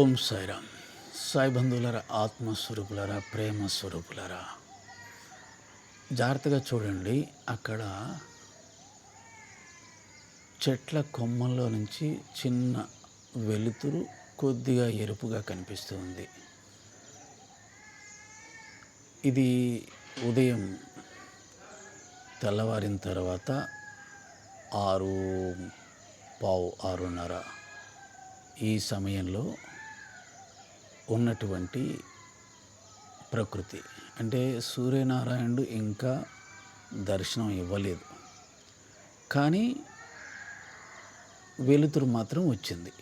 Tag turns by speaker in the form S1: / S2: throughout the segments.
S1: ఓం సాయిరామ్. సాయి బంధువులరా ఆత్మస్వరూపులరా ప్రేమ స్వరూపులరా జాగ్రత్తగా చూడండి. అక్కడ చెట్ల కొమ్మల్లో నుంచి చిన్న వెలుతురు కొద్దిగా ఎరుపుగా కనిపిస్తుంది ఇది ఉదయం తెల్లవారిన తర్వాత ఆరు పావు ఆరున్నర ఈ సమయంలో ఉన్నటువంటి ప్రకృతి. అంటే సూర్యనారాయణుడు ఇంకా దర్శనం ఇవ్వలేదు. కానీ వెలుతురు మాత్రం వచ్చింది.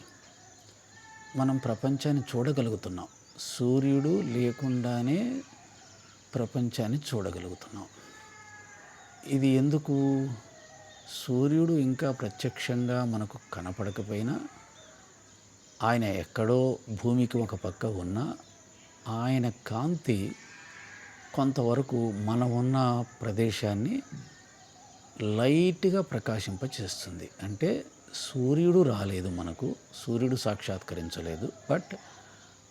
S1: మనం ప్రపంచాన్ని చూడగలుగుతున్నాం. సూర్యుడు లేకుండానే ప్రపంచాన్ని చూడగలుగుతున్నాం. ఇది ఎందుకు? సూర్యుడు ఇంకా ప్రత్యక్షంగా మనకు కనపడకపోయినా ఆయన ఎక్కడో భూమికి ఒక పక్క ఉన్నా ఆయన కాంతి కొంతవరకు మనం ఉన్న ప్రదేశాన్ని లైట్గా ప్రకాశింపచేస్తుంది. అంటే సూర్యుడు రాలేదు మనకు సూర్యుడు సాక్షాత్కరించలేదు. బట్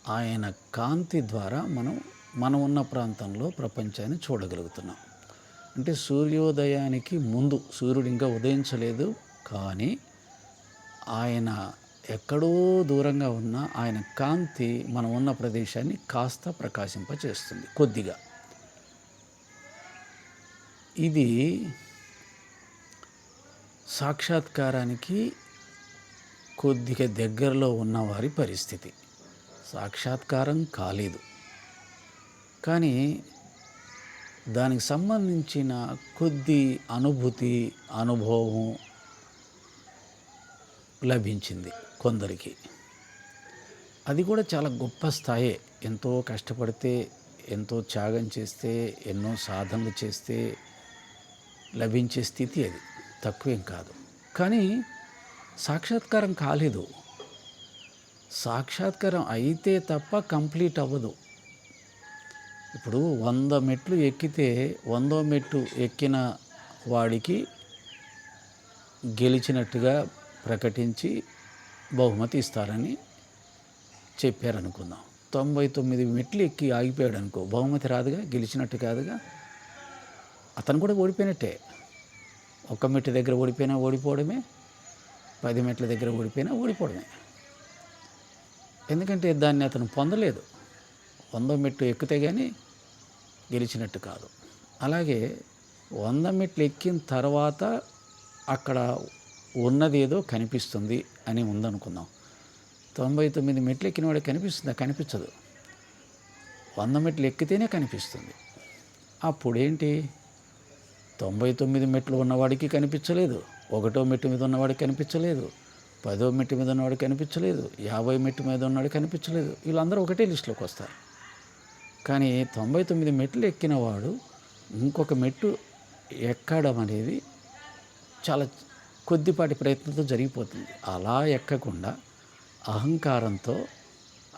S1: ఆయన కాంతి ద్వారా మనం మనం ఉన్న ప్రాంతంలో ప్రపంచాన్ని చూడగలుగుతున్నాం. అంటే సూర్యోదయానికి ముందు సూర్యుడు ఇంకా ఉదయించలేదు కానీ ఆయన ఎక్కడో దూరంగా ఉన్న ఆయన కాంతి మనం ఉన్న ప్రదేశాన్ని కాస్త ప్రకాశింపచేస్తుంది కొద్దిగా. ఇది సాక్షాత్కారానికి కొద్దిగా దగ్గరలో ఉన్నవారి పరిస్థితి. సాక్షాత్కారం కాలేదు. కానీ దానికి సంబంధించిన కొద్ది అనుభూతి అనుభవం లభించింది కొందరికి. అది కూడా చాలా గొప్ప స్థాయే. ఎంతో కష్టపడితే ఎంతో త్యాగం చేస్తే ఎన్నో సాధనలు చేస్తే లభించే స్థితి అది. తక్కువేం కాదు. కానీ సాక్షాత్కారం కాలేదు. సాక్షాత్కారం అయితే తప్ప కంప్లీట్ అవ్వదు. ఇప్పుడు వంద మెట్లు ఎక్కితే వందో మెట్టు ఎక్కిన వాడికి గెలిచినట్టుగా ప్రకటించి బహుమతి ఇస్తారని చెప్పారనుకుందాం. తొంభై తొమ్మిది మెట్లు ఎక్కి ఆగిపోయాడు అనుకో బహుమతి రాదుగా గెలిచినట్టు కాదుగా? అతను కూడా ఓడిపోయినట్టే. ఒక్క మెట్టు దగ్గర ఓడిపోయినా ఓడిపోవడమే పది మెట్ల దగ్గర ఓడిపోయినా ఓడిపోవడమే. ఎందుకంటే దాన్ని అతను పొందలేదు. వంద మెట్టు ఎక్కితే కానీ గెలిచినట్టు కాదు. అలాగే వంద మెట్లు ఎక్కిన తర్వాత అక్కడ ఉన్నది ఏదో కనిపిస్తుంది అని ఉందనుకుందాం. తొంభై తొమ్మిది మెట్లు ఎక్కిన వాడికి కనిపిస్తుందా? కనిపించదు. వంద మెట్లు ఎక్కితేనే కనిపిస్తుంది. అప్పుడేంటి? తొంభై తొమ్మిది మెట్లు ఉన్నవాడికి కనిపించలేదు. ఒకటో మెట్టు మీద ఉన్నవాడికి కనిపించలేదు. పదో మెట్టు మీద ఉన్నవాడు కనిపించలేదు. యాభై మెట్టు మీద ఉన్నవాడు కనిపించలేదు. వీళ్ళందరూ ఒకటే లిస్టులోకి వస్తారు. కానీ తొంభై తొమ్మిది మెట్లు ఎక్కిన వాడు ఇంకొక మెట్టు ఎక్కడం అనేది చాలా కొద్దిపాటి ప్రయత్నంతో జరిగిపోతుంది. అలా ఎక్కకుండా అహంకారంతో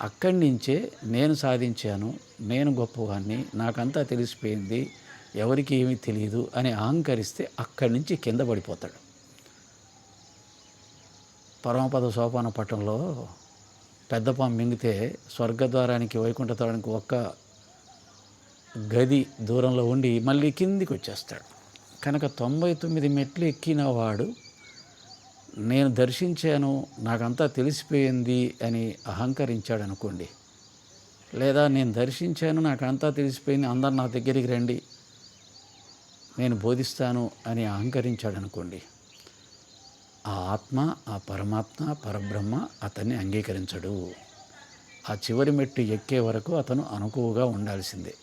S1: అక్కడి నుంచే నేను సాధించాను నేను గొప్పవాడిని నాకంతా తెలిసిపోయింది ఎవరికి ఏమీ తెలియదు అని అహంకరిస్తే అక్కడి నుంచి కింద పడిపోతాడు. పరమపద సోపాన పట్టణంలో పెద్ద పాము మింగితే స్వర్గద్వారానికి వైకుంఠద్వారానికి ఒక్క గది దూరంలో ఉండి మళ్ళీ కిందికి వచ్చేస్తాడు. కనుక తొంభై తొమ్మిది మెట్లు ఎక్కిన వాడు నేను దర్శించాను నాకంతా తెలిసిపోయింది అని అహంకరించాడు అనుకోండి. లేదా నేను దర్శించాను నాకంతా తెలిసిపోయింది అందరు నా దగ్గరికి రండి నేను బోధిస్తాను అని అహంకరించాడు అనుకోండి. ఆ ఆత్మ ఆ పరమాత్మ పరబ్రహ్మ అతన్ని అంగీకరించడు. ఆ చివరి మెట్టు ఎక్కే వరకు అతను అనుకువగా ఉండాల్సిందే.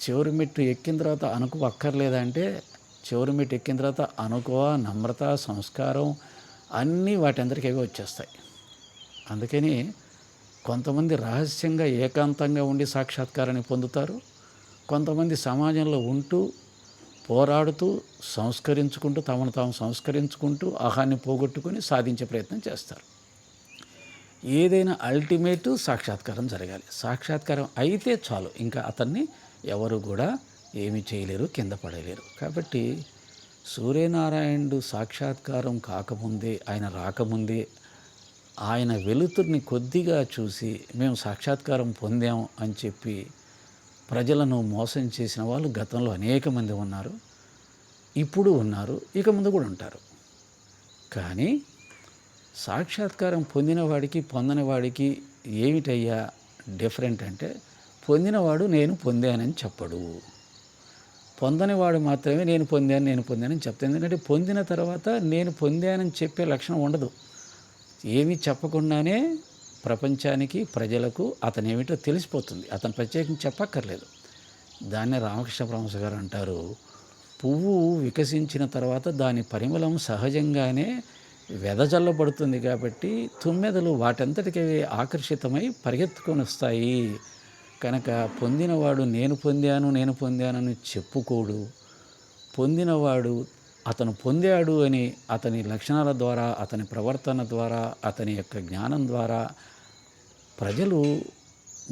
S1: చివరి మెట్టు ఎక్కిన తర్వాత అనుకు అక్కర్లేదంటే చివరి మెట్టు ఎక్కిన తర్వాత అనుకువ నమ్రత సంస్కారం అన్నీ వాటందరికీ వచ్చేస్తాయి. అందుకని కొంతమంది రహస్యంగా ఏకాంతంగా ఉండి సాక్షాత్కారాన్ని పొందుతారు. కొంతమంది సమాజంలో ఉంటూ పోరాడుతూ సంస్కరించుకుంటూ తమను తాము సంస్కరించుకుంటూ ఆహాన్ని పోగొట్టుకొని సాధించే ప్రయత్నం చేస్తారు. ఏదైనా అల్టిమేట్ సాక్షాత్కారం జరగాలి. సాక్షాత్కారం అయితే చాలు. ఇంకా అతన్ని ఎవరు కూడా ఏమీ చేయలేరు కింద పడలేరు. కాబట్టి సూర్యనారాయణుడు సాక్షాత్కారం కాకముందే ఆయన రాకముందే ఆయన వెలుతురిని కొద్దిగా చూసి మేము సాక్షాత్కారం పొందాం అని చెప్పి ప్రజలను మోసం చేసిన వాళ్ళు గతంలో అనేక మంది ఉన్నారు ఇప్పుడు ఉన్నారు ఇక ముందు కూడా ఉంటారు. కానీ సాక్షాత్కారం పొందినవాడికి పొందని వాడికి ఏమిటయ్యా డిఫరెంట్ అంటే పొందినవాడు నేను పొందానని చెప్పడు. పొందని వాడు మాత్రమే నేను పొందాను నేను పొందానని చెప్తాను. ఎందుకంటే పొందిన తర్వాత నేను పొందానని చెప్పే లక్షణం ఉండదు. ఏమీ చెప్పకుండానే ప్రపంచానికి ప్రజలకు అతను ఏమిటో తెలిసిపోతుంది. అతను ప్రత్యేకించి చెప్పక్కర్లేదు. దాన్నే రామకృష్ణ పరమహంస గారు అంటారు పువ్వు వికసించిన తర్వాత దాని పరిమళం సహజంగానే వెదజల్లబడుతుంది కాబట్టి తుమ్మెదలు వాటంతటికి ఆకర్షితమై పరిగెత్తుకొని వస్తాయి కనుక పొందినవాడు నేను పొందాను నేను పొందానని చెప్పుకోడు. పొందినవాడు అతను పొందాడు అని అతని లక్షణాల ద్వారా అతని ప్రవర్తన ద్వారా అతని యొక్క జ్ఞానం ద్వారా ప్రజలు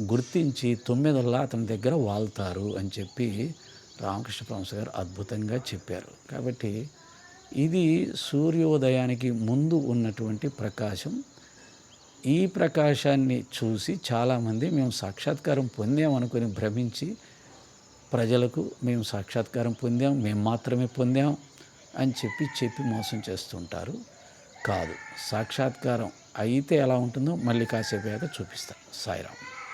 S1: గుర్తించి తొమ్మిదల్లా అతని దగ్గర వాళ్తారు అని చెప్పి రామకృష్ణ పరమహంస గారు అద్భుతంగా చెప్పారు. కాబట్టి ఇది సూర్యోదయానికి ముందు ఉన్నటువంటి ప్రకాశం. ఈ ప్రకాశాన్ని చూసి చాలామంది మేము సాక్షాత్కారం పొందామనుకుని భ్రమించి ప్రజలకు మేము సాక్షాత్కారం పొందాం మేము మాత్రమే పొందాం అని చెప్పి చెప్పి మోసం చేస్తుంటారు. కాదు సాక్షాత్కారం అయితే ఎలా ఉంటుందో మళ్ళీ కాసేపు అయ్యాక చూపిస్తాను సాయిరామ్.